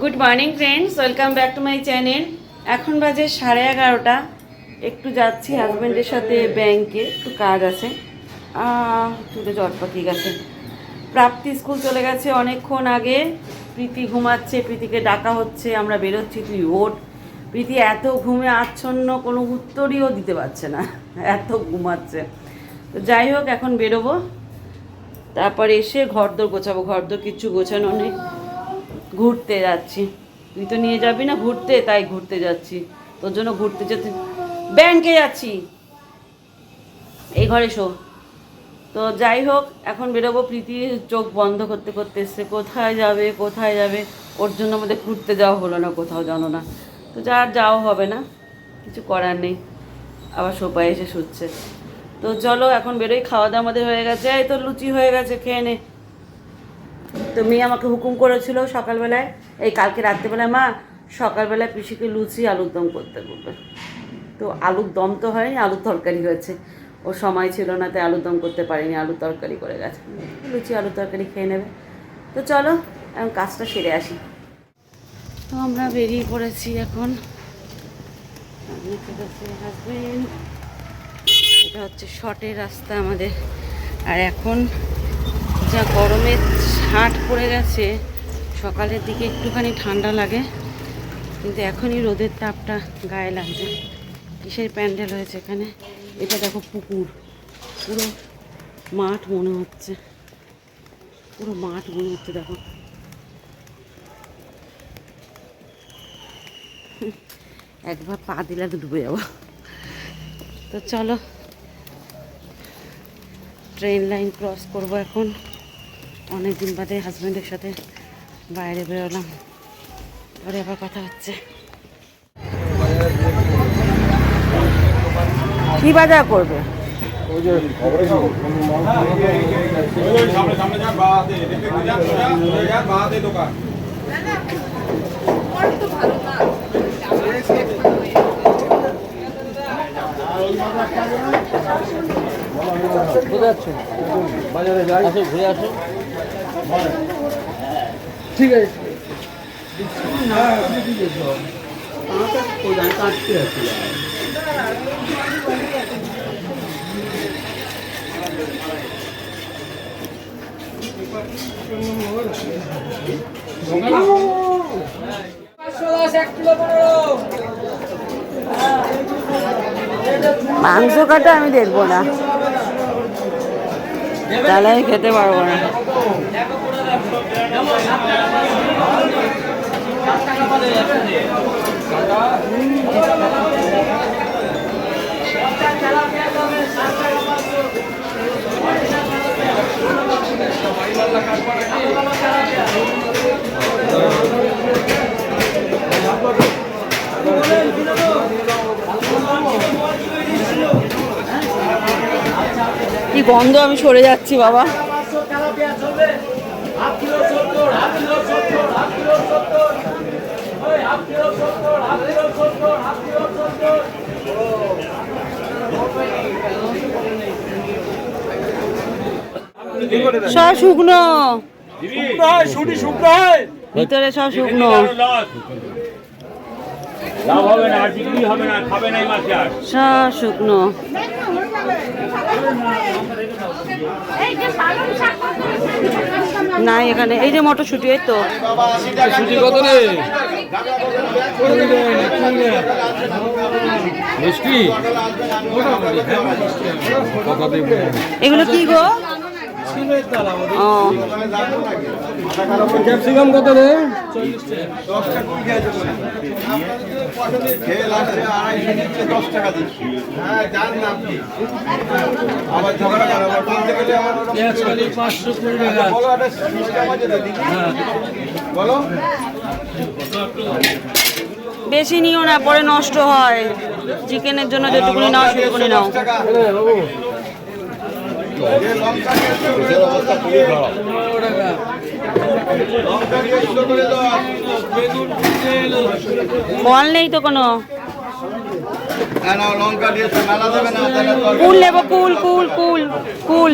Good morning friends welcome back to my channel এখন বাজে সাড়ে এগারোটা। একটু যাচ্ছি হাজব্যান্ডের সাথে ব্যাংকে একটু কাজ আছে। চুলে জট পাকিয়ে গেছে। প্রাপ্তি স্কুল চলে গেছে অনেকক্ষণ আগে। প্রীতি ঘুমাচ্ছে, প্রীতিকে ডাকা হচ্ছে। আমরা বেরোচ্ছি তুই ওঠ। প্রীতি এত ঘুমে আচ্ছন্ন, কোনো উত্তরইও দিতে পারছে না। এত ঘুমাচ্ছে। তো যাই হোক, এখন বেরোবো। তারপরে এসে ঘরদোর গোছাবো। ঘরদোর কিচ্ছু গোছানো নেই। ঘুরতে যাচ্ছি। তুই তো নিয়ে যাবি না ঘুরতে, তাই ঘুরতে যাচ্ছি। তোর জন্য ঘুরতে যেতে ব্যাংকে যাচ্ছি। এই ঘরে শো। তো যাই হোক, এখন বেরোবো প্রীতি, চোখ বন্ধ করতে করতে এসছে। কোথায় যাবে কোথায় যাবে? ওর জন্য আমাদের ঘুরতে যাওয়া হলো না কোথাও, জানো না। তো যা আর যাওয়া হবে না। কিছু করার নেই। আবার সোপায় এসে শুচ্ছে। তো চলো, এখন বেরোই। খাওয়া দাওয়া আমাদের হয়ে গেছে। এই তো লুচি হয়ে গেছে, খেয়ে নে। তো মেয়ে আমাকে হুকুম করেছিল সকালবেলায়, এই কালকে রাত্রেবেলায় মা সকালবেলায় পিসিকে লুচি আলুর দম করতে বলবে। তো আলুর দম তো হয়নি, আলুর তরকারি হয়েছে। ওর সময় ছিল না, তাই আলুর দম করতে পারিনি, আলুর তরকারি করে গেছে। লুচি, আলুর তরকারি খেয়ে নেবে। তো চলো, এখন কাজটা সেরে আসি। তো আমরা বেরিয়ে পড়েছি এখন। হাজবেন্ড এটা হচ্ছে শর্টের রাস্তা আমাদের। আর এখন যা গরমের ছাট পড়ে গেছে, সকালের দিকে একটুখানি ঠান্ডা লাগে, কিন্তু এখনই রোদের তাপটা গায়ে লাগছে। কিসের প্যান্ডেল হয়েছে এখানে? এটা দেখো পুকুর। পুরো মাঠ মনে হচ্ছে। পুরো মাঠ মনে হচ্ছে, দেখো। একবার পা দিলে তো ডুবে যাব। তো চলো, ট্রেন লাইন ক্রস করব এখন। অনেক দিন বাদে হাজব্যান্ডের সাথে বাইরে বেরোলাম পরে আবার কথা হচ্ছে কি বাজার করবে যান বাহাতে দেখে যান সোজা সোজা যান বাহাতে দোকান মাংস কাটা আমি দেখব না। তাহলে আমি খেতে পারব না। গন্ধ আমি সরে যাচ্ছি বাবা। সব শুকনো। ভিতরে সব শুকনো। সব শুকনো। নাই এখানে। এই যে মটরশুটি এই তো। সুজি কত রে? মিষ্টি? এগুলো কি গো? ক্যাপসিকাম কত রে বেশি নিও না, পরে নষ্ট হয়। চিকেনের জন্য যেটুকুনি নাও সেটুকুনি নাও। ফল নেই তো কোনো। কুল কুল কুল কুল কুল।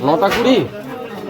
লঙ্কা করে কুড়ি?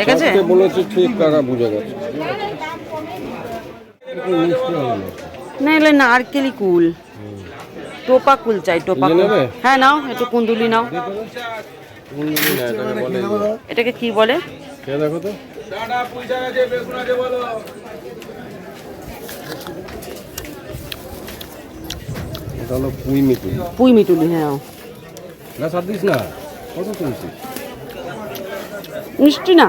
দেখেছে বলেছে ঠিক কাকা বুঝে গেছে। না। এলে নারকেলি কুল। টোপা কুল চাই টোপা কুল। হ্যাঁ নাও একটু কুন্দুলি নাও। এটাকে কি বলে? দেখো তো। পুঁই মিটুলি হ্যাঁ। না সার দিস না। কত তুলছিস? মিষ্টি না?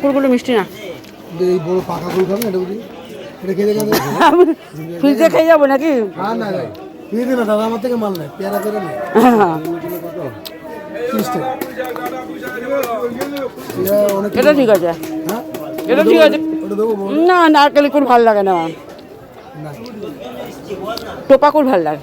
কুলগুলো মিষ্টি না? এই বড় পাকা ফুল খাবেন এটা বুঝি এটা খেয়ে দেখে ফ্রিজে খেয়ে যাব নাকি? না না না। না দাদা আমার থেকে মাল নেয়। পেয়ারা করে নেই হ্যাঁ, তিরিশ টাকা। এটা ঠিক আছে। হ্যাঁ? এটা ঠিক আছে। বল। না নারকেলি কুল ভালো লাগে না। আমার না। টোপা কুল ভালো লাগে।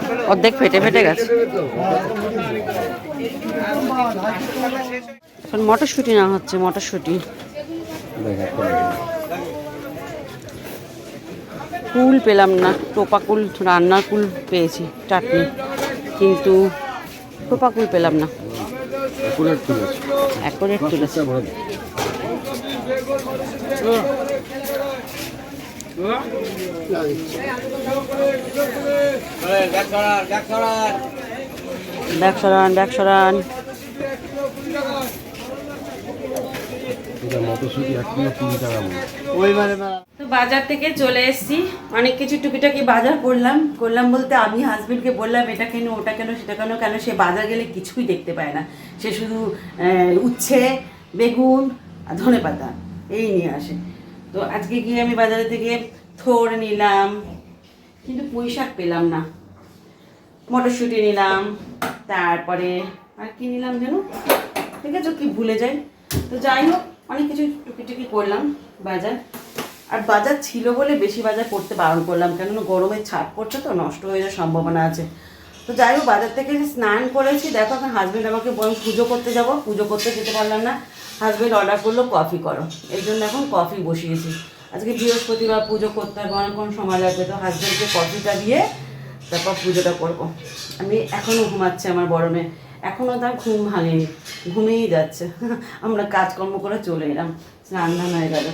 অর্ধেক ফেটে ফেটে গেছে। এখন মটরশুঁটি না হচ্ছে মটরশুঁটি। কুল পেলাম না টোপা কুল রান্নার কুল পেয়েছি চাটনি। কিন্তু টোপা কুল পেলাম না। অ্যাকোরেট তুলেছে ব্যাগ সরান ব্যাগ সরান। তো বাজার থেকে চলে এসেছি। অনেক কিছু টুকিটাকি বাজার করলাম। করলাম বলতে আমি হাজবেন্ডকে বললাম এটা কেন ওটা কেন সেটা কেন কেন সে বাজার গেলে কিছুই দেখতে পায় না। সে শুধু উচ্ছে বেগুন আর ধনে পাতা এই নিয়ে আসে। তো আজকে গিয়ে আমি বাজারে থেকে থোর নিলাম, কিন্তু পুঁই শাক পেলাম না। মটরশুঁটি নিলাম, তারপরে আর কি নিলাম যেন? ঠিক আছে কি ভুলে যাই। তো যাই হোক, অনেক কিছু টুকিটুকি করলাম বাজার। আর বাজার ছিল বলে বেশি বাজার করতে বারণ করলাম, কেননা গরমে ছাপ পড়ছে তো, নষ্ট হয়ে যাওয়ার সম্ভাবনা আছে। তো যাই হোক, বাজার থেকে স্নান করেছি। দেখো এখন হাজব্যান্ড আমাকে বল পুজো করতে যাব। পুজো করতে যেতে পারলাম না। হাজব্যান্ড অর্ডার করল কফি করো। এই জন্য এখন কফি বসিয়েছি। আজকে বৃহস্পতিবার পুজো করতে হবে অনেকক্ষণ সময় লাগবে। তো হাজব্যান্ডকে কফিটা দিয়ে তারপর পুজোটা করব। আমি এখনও ঘুমাচ্ছে আমার বড় মেয়ে। এখনও তার ঘুম ভাঙেনি ঘুমিয়েই যাচ্ছে। আমরা কাজকর্ম করে চলে এলাম, স্নান ধান হয়ে গেল।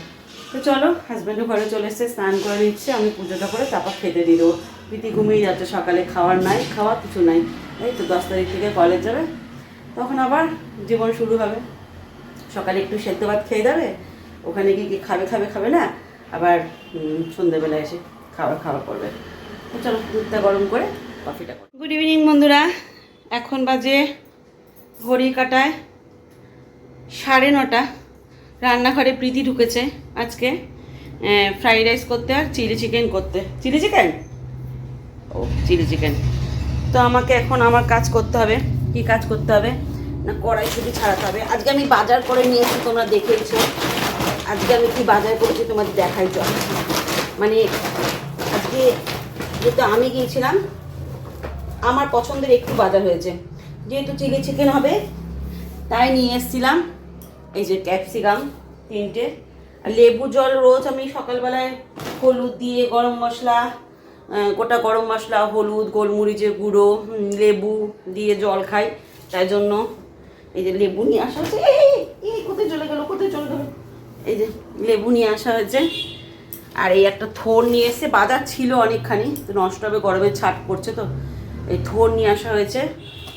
তো চলো হাজব্যান্ডও ঘরে চলে এসছে, স্নান করে নিচ্ছে, আমি পুজোটা করে তারপর খেতে দিয়ে দেবো। প্রীতি ঘুমিয়ে যাচ্ছে সকালে, খাওয়ার নাই, খাওয়া কিছু নাই। এই তো দশ তারিখ থেকে কলেজ যাবে। তখন আবার জীবন শুরু হবে। সকালে একটু সেদ্ধ ভাত খেয়ে যাবে, ওখানে গিয়ে খাবে খাবে খাবে না, আবার সন্ধ্যেবেলা এসে খাবার খাওয়া করবে। চলো, দুধটা গরম করে কফিটা গুড ইভিনিং বন্ধুরা। এখন বাজে ঘড়ি কাটায় সাড়ে নটা। রান্নাঘরে প্রীতি ঢুকেছে আজকে ফ্রাইড রাইস করতে আর চিলি চিকেন করতে। চিলি চিকেন ও চিলি চিকেন তো আমাকে এখন আমার কাজ করতে হবে। কি কাজ করতে হবে? না, কড়াই শুধু ছাড়াতে হবে। আজকে আমি বাজার করে নিয়েছি তোমরা দেখেছ আজকে আমি কি বাজার করেছি তোমাদের দেখাই, চল। মানে আজকে যেহেতু আমি গিয়েছিলাম, আমার পছন্দের একটু বাজার হয়েছে। যেহেতু চিলি চিকেন হবে, তাই নিয়ে এসেছিলাম। এই যে ক্যাপসিকাম তিনটে। আর লেবু জল রোজ আমি সকালবেলায় হলুদ দিয়ে গরম মশলা গোটা গরম মশলা, হলুদ, গোলমরিচের গুঁড়ো লেবু দিয়ে জল খাই, তাই জন্য এই যে লেবু নিয়ে আসা হচ্ছে এই, এই, এই, কোথায় চলে গেলো কোথায় চলে গেলো? এই যে লেবু নিয়ে আসা হয়েছে। আর এই একটা থোর নিয়ে এসে বাজার ছিল অনেকখানি তো নষ্ট হবে গরমে ছাট পড়ছে তো। এই থোর নিয়ে আসা হয়েছে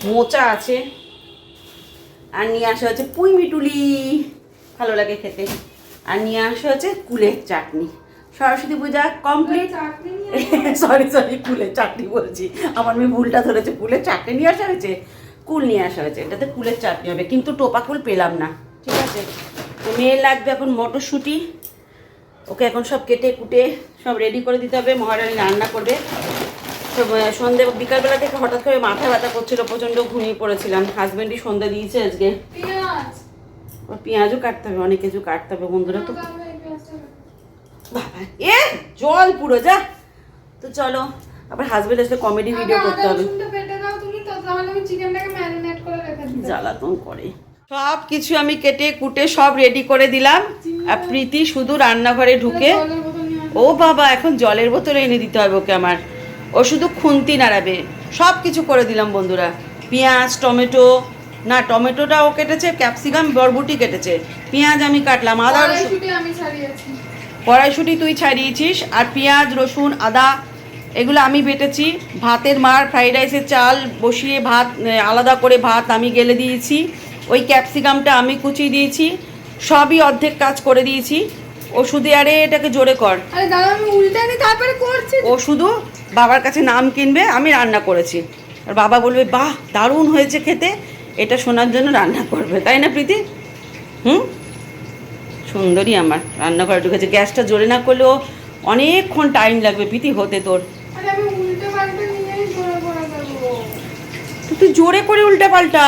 মোচা আছে আর নিয়ে আসা হয়েছে পুঁই মিটুলি। ভালো লাগে খেতে। আর নিয়ে আসা হয়েছে কুলের চাটনি। Saraswati Puja complete sorry sorry কুলের চাটনি বলছি। আমার মেয়ে ভুলটা ধরেছে কুলের চাটনি নিয়ে আসা হয়েছে? কুল নিয়ে আসা হয়েছে। এটাতে কুলের চাটনি হবে কিন্তু টোপা কুল পেলাম না। ঠিক আছে? তো মেয়ের লাগবে এখন মটরশুঁটি। ওকে এখন সব কেটে কুটে সব রেডি করে দিতে হবে। মহারানী রান্না করবে। তো সন্ধে বিকালবেলা থেকে হঠাৎ করে মাথা ব্যথা করছিল প্রচণ্ড ঘুমিয়ে পড়েছিলাম। হাজব্যান্ডই সন্ধ্যা দিয়েছে আজকে। পেঁয়াজও কাটতে হবে অনেক কিছু কাটতে হবে বন্ধুরা তো। এ জল পুরো যা। তো চলো আবার হাজবেন্ড আসলে কমেডি ভিডিও করতে হবে রসুনটা বেটে দাও তুমি তো তাহলে আমি চিকেনটাকে ম্যারিনেট করে রেখে দিই জ্বালাতন করে। সব কিছু আমি কেটে কুটে সব রেডি করে দিলাম। আর প্রীতি শুধু রান্নাঘরে ঢুকে। ও বাবা এখন জলের বোতল এনে দিতে হবে ওকে আমার। ও শুধু খুন্তি নাড়াবে। সব কিছু করে দিলাম বন্ধুরা। পেঁয়াজ টমেটো না টমেটোটা ও কেটেছে ক্যাপসিকাম বরবটি কেটেছে। পেঁয়াজ আমি কাটলাম আদা রসুন কড়াইশুঁটি তুই ছাড়িয়েছিস আর পেঁয়াজ রসুন আদা এগুলো আমি বেটেছি। ভাতের মার ফ্রাইড রাইসের চাল বসিয়ে ভাত আলাদা করে ভাত আমি গেলে দিয়েছি। ওই ক্যাপসিকামটা আমি কুচিয়ে দিয়েছি। সবই অর্ধেক কাজ করে দিয়েছি। ও শুধু আরে এটাকে জোরে কর। আরে দাদা আমি উল্টে নি তারপরে করছি। ও শুধু বাবার কাছে নাম কিনবে আমি রান্না করেছি। আর বাবা বলবে বাহ দারুণ হয়েছে খেতে। এটা শোনার জন্য রান্না করবে। তাই না প্রীতি? হুম? সুন্দরী আমার। রান্নাঘরে ঢুকেছে। গ্যাসটা জোরে না করলেও অনেকক্ষণ টাইম লাগবে প্রীতি হতে তোর। তুই জোরে করে উল্টে পাল্টা।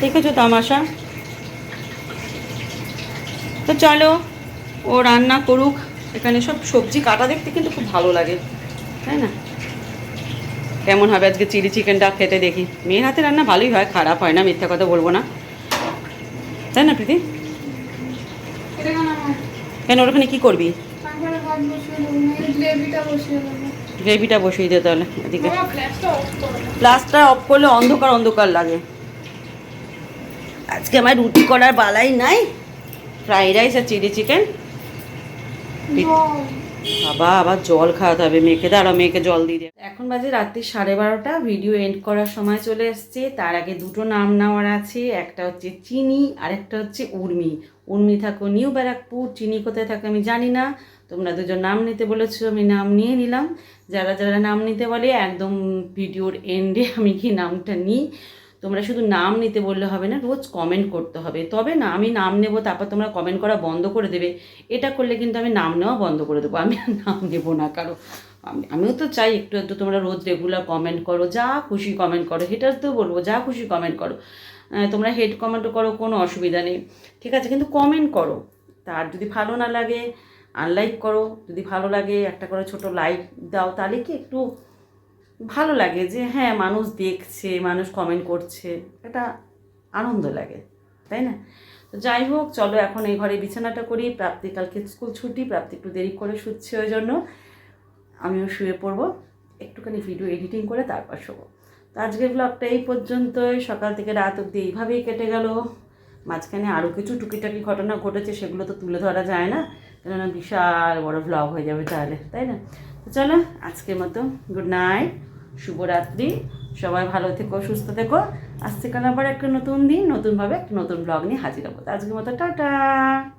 দেখেছ তামাশা? তো চলো ও রান্না করুক। এখানে সব সবজি কাটা দেখতে কিন্তু খুব ভালো লাগে তাই না? কেমন হবে আজকে চিলি চিকেনটা খেতে দেখি। মেয়ের হাতে রান্না ভালোই হয় খারাপ হয় না মিথ্যা কথা বলব না। তাই না প্রীতি? কেন? কেন ওর ওখানে কী করবি? তারপরে ভাত বসিয়ে দেবো না গ্রেভিটা বসিয়ে দে তাহলে এদিকে। বাবা অফ করলে অন্ধকার অন্ধকার লাগে। আজকে আমার রুটি করার বালাই নাই। ফ্রাইড রাইস আর চিলি চিকেন। বাবা আবার জল খাওয়াতে হবে মেয়েকে। দাঁড়াও মেয়েকে জল দিয়ে এখন বাজে রাত্রি সাড়ে বারোটা। ভিডিও এন্ড করার সময় চলে এসছে। তার আগে দুটো নাম নেওয়ার আছে। একটা হচ্ছে চিনি আর একটা হচ্ছে উর্মি। উর্মি থাকো নিউ ব্যারাকপুর। চিনি কোথায় থাকে আমি জানি না। তোমরা দুজন নাম নিতে বলেছ, আমি নাম নিয়ে নিলাম। যারা যারা নাম নিতে বলে, একদম ভিডিওর এন্ডে আমি কি নামটা নিই। তোমরা শুধু নাম নিতে বললে হবে না, রোজ কমেন্ট করতে হবে। তবে না, আমি নাম নেব, তারপর তোমরা কমেন্ট করা বন্ধ করে দেবে। এটা করলে কিন্তু আমি নাম নেওয়া বন্ধ করে দেবো। আমি আর নাম নেব না কারও। আমি, আমিও তো চাই একটু একটু তোমরা রোজ রেগুলার কমেন্ট করো, যা খুশি কমেন্ট করো। হেটার তো বলব, যা খুশি কমেন্ট করো। তোমরা হেড কমেন্টও করো, কোনো অসুবিধা নেই। ঠিক আছে, কিন্তু কমেন্ট করো। তার যদি ভালো না লাগে আনলাইক করো, যদি ভালো লাগে, একটা করে ছোট লাইক দাও, তাহলে কি একটু ভালো লাগে যে হ্যাঁ মানুষ দেখছে, মানুষ কমেন্ট করছে এটা আনন্দ লাগে, তাই না? তো যাই হোক, চলো এখন এই ঘরে বিছানাটা করি, প্রাপ্তি, কালকে স্কুল ছুটি, প্রাপ্তি একটু দেরি করে শুচ্ছে ওই জন্য আমিও শুয়ে পড়ব, একটুখানি ভিডিও এডিটিং করে তারপর শোবো। তো আজকের ব্লগটা এই পর্যন্তই, সকাল থেকে রাত অবধি এইভাবেই কেটে গেল, মাঝখানে আরও কিছু টুকিটাকি ঘটনা ঘটেছে, সেগুলো তো তুলে ধরা যায় না। কেননা বিশাল বড় ব্লগ হয়ে যাবে তাহলে, তাই না? তো চলো, আজকের মতো গুড নাইট শুভরাত্রি, সবাই ভালো থেকো, সুস্থ থেকো। আজ কাল আবার একটা নতুন দিন, নতুনভাবে একটা নতুন ব্লগ নিয়ে হাজির হব। আজকের মতো, টাটা!